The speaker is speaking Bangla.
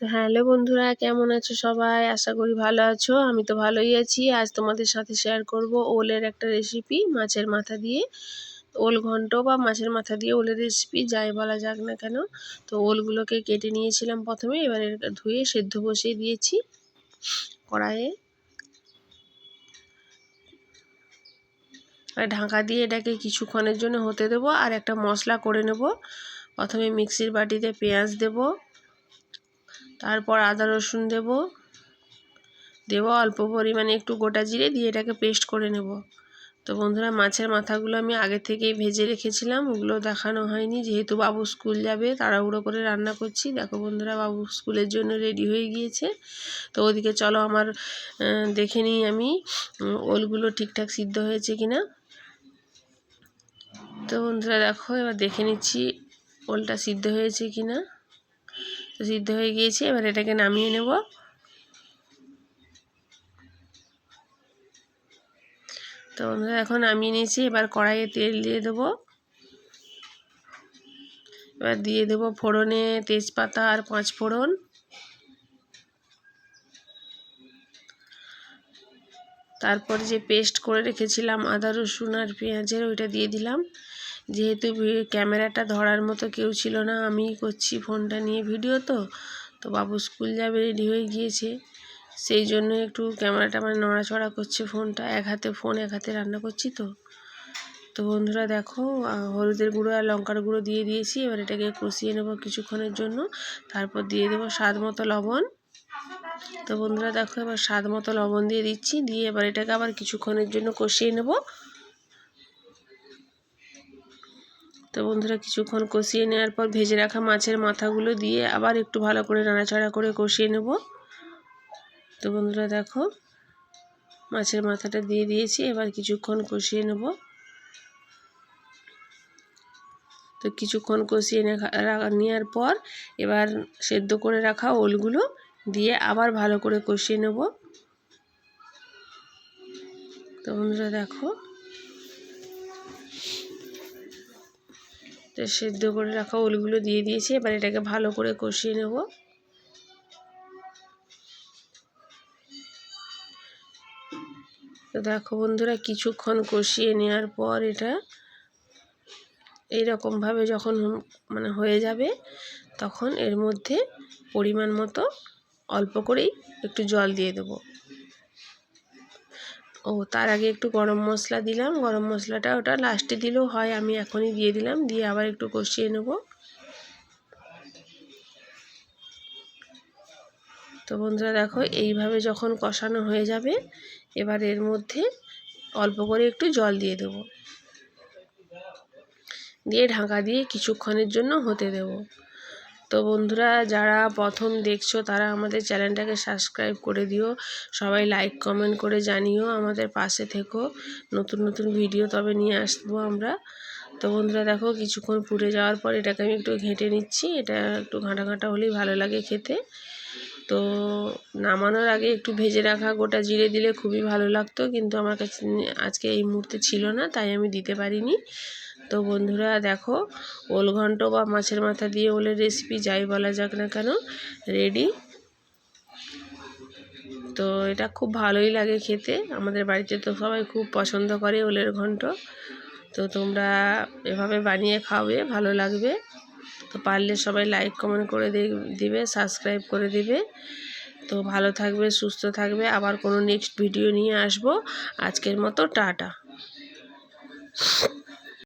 তো হ্যালো বন্ধুরা, কেমন আছো সবাই? আশা করি ভালো আছো। আমি তো ভালোই আছি। আজ তোমাদের সাথে শেয়ার করব ওলের একটা রেসিপি মাছের মাথা দিয়ে। ওল ঘন্ট বা মাছের মাথা দিয়ে ওলের রেসিপি যাই বলা যাক না কেন। তো ওলগুলোকে কেটে নিয়েছিলাম প্রথমে, এবার ধুয়ে সেদ্ধ বসিয়ে দিয়েছি কড়াইয়ে। ঢাকা দিয়ে এটাকে কিছুক্ষণের জন্য হতে দেবো, আর একটা মশলা করে নেব। প্রথমে মিক্সির বাটিতে পেঁয়াজ দেবো। তারপর আদা রসুন দেব। দেব অল্প পরিমাণে একটু গোটা জিরে দিয়ে এটাকে পেস্ট করে নেব। তো বন্ধুরা, মাছের মাথাগুলো আমি আগে থেকেই ভেজে রেখেছিলাম, ওগুলো দেখানো হয়নি। যেহেতু বাবু স্কুল যাবে, তাড়াহুড়ো করে রান্না করছি। দেখো বন্ধুরা, বাবু স্কুলের জন্য রেডি হয়ে গিয়েছে। তো ওদিকে চলো আমার দেখে নিই আমি ওলগুলো ঠিকঠাক সিদ্ধ হয়েছে কি না তো বন্ধুরা, দেখো, এবার দেখে নিচ্ছি ওলটা সিদ্ধ হয়েছে কি না সিদ্ধ হয়ে গিয়েছে, এবার এটাকে নামিয়ে নেব। তো এখন নামিয়ে নিয়েছি, এবার কড়াইয়ে তেল দিয়ে দেবো। এবার দিয়ে দেবো ফোড়নে তেজপাতা আর পাঁচ ফোড়ন। তারপর যে পেস্ট করে রেখেছিলাম, আদা রসুন আর পেঁয়াজের, ওইটা দিয়ে দিলাম। যেহেতু ক্যামেরাটা ধরার মতো কেউ ছিল না আমি করছি ফোনটা নিয়ে ভিডিও তো। তো বাবু স্কুল যাবে রেডি হয়ে গিয়েছে। সেই জন্য একটু ক্যামেরাটা মানে নড়াচড়া করছে ফোনটা। এক হাতে ফোন, এক হাতে রান্না করছি তো। তো বন্ধুরা দেখো হলুদের গুঁড়ো আর লঙ্কার গুঁড়ো দিয়ে দিয়েছি। এবার এটাকে কষিয়ে নেব কিছুক্ষণের জন্য। তারপর দিয়ে দেবো স্বাদ মতো লবণ। তো বন্ধুরা দেখো, এবার স্বাদ মতো লবণ দিয়ে দিচ্ছি। দিয়ে এবার এটাকে আবার কিছুক্ষণের জন্য কষিয়ে নেব। তো বন্ধুরা কিছুক্ষণ কষিয়ে নেওয়ার পর ভেজে রাখা মাছের মাথাগুলো দিয়ে আবার একটু ভালো করে নাড়াচাড়া করে কষিয়ে নেব। তো বন্ধুরা দেখো, মাছের মাথাটা দিয়ে দিয়েছি, এবার কিছুক্ষণ কষিয়ে নেব। তো কিছুক্ষণ কষিয়ে নেওয়ার পর এবার সেদ্ধ করে রাখা ওলগুলো দিয়ে আবার ভালো করে কষিয়ে নেব। তো বন্ধুরা দেখো সেদ্ধ করে রাখা ওলগুলো দিয়ে দিয়েছি, এবার এটাকে ভালো করে কষিয়ে নেব। তো দেখো বন্ধুরা, কিছুক্ষণ কষিয়ে নেওয়ার পর এটা এইরকমভাবে যখন মানে হয়ে যাবে, তখন এর মধ্যে পরিমাণ মতো অল্প করেই একটু জল দিয়ে দেবো। ও, তার আগে একটু গরম মশলা দিলাম। গরম মশলাটা ওটা লাস্টে দিলেও হয়, আমি এখনই দিয়ে দিলাম। দিয়ে আবার একটু কষিয়ে নেব। তো বন্ধুরা দেখো, এইভাবে যখন কষানো হয়ে যাবে, এবার এর মধ্যে অল্প করে একটু জল দিয়ে দেব। দিয়ে ঢাকা দিয়ে কিছুক্ষণের জন্য হতে দেব। তো বন্ধুরা, যারা প্রথম দেখছ, তারা আমাদের চ্যানেলটাকে সাবস্ক্রাইব করে দিও। সবাই লাইক, কমেন্ট করে জানিও আমাদের পাশে থেকো। নতুন নতুন ভিডিও তবে নিয়ে আসব আমরা। তো বন্ধুরা, দেখো কিছুক্ষণ পুড়ে যাওয়ার পর এটাকে আমি একটু ঘেঁটে নিচ্ছি। এটা একটু ঘাঁটা ঘাঁটা হলেই ভালো লাগে খেতে। তো নামানোর আগে একটু ভেজে রাখা গোটা জিরে দিলে খুবই ভালো লাগতো, কিন্তু আমার কাছে আজকে এই মুহূর্তে ছিল না, তাই আমি দিতে পারিনি। তো বন্ধুরা দেখো, ওল ঘন্ট বা মাছের মাথা দিয়ে ওলের রেসিপি যাই বলা যাক না কেন রেডি তো এটা খুব ভালোই লাগে খেতে। আমাদের বাড়িতে তো সবাই খুব পছন্দ করে ওলের ঘন্ট। তো তোমরা এভাবে বানিয়ে খাবে, ভালো লাগবে। তো পারলে সবাই লাইক কমেন্ট করে দিবে সাবস্ক্রাইব করে দিবে। তো ভালো থাকবে, সুস্থ থাকবে। আবার কোনো নেক্সট ভিডিও নিয়ে আসব। আজকের মতো টাটা।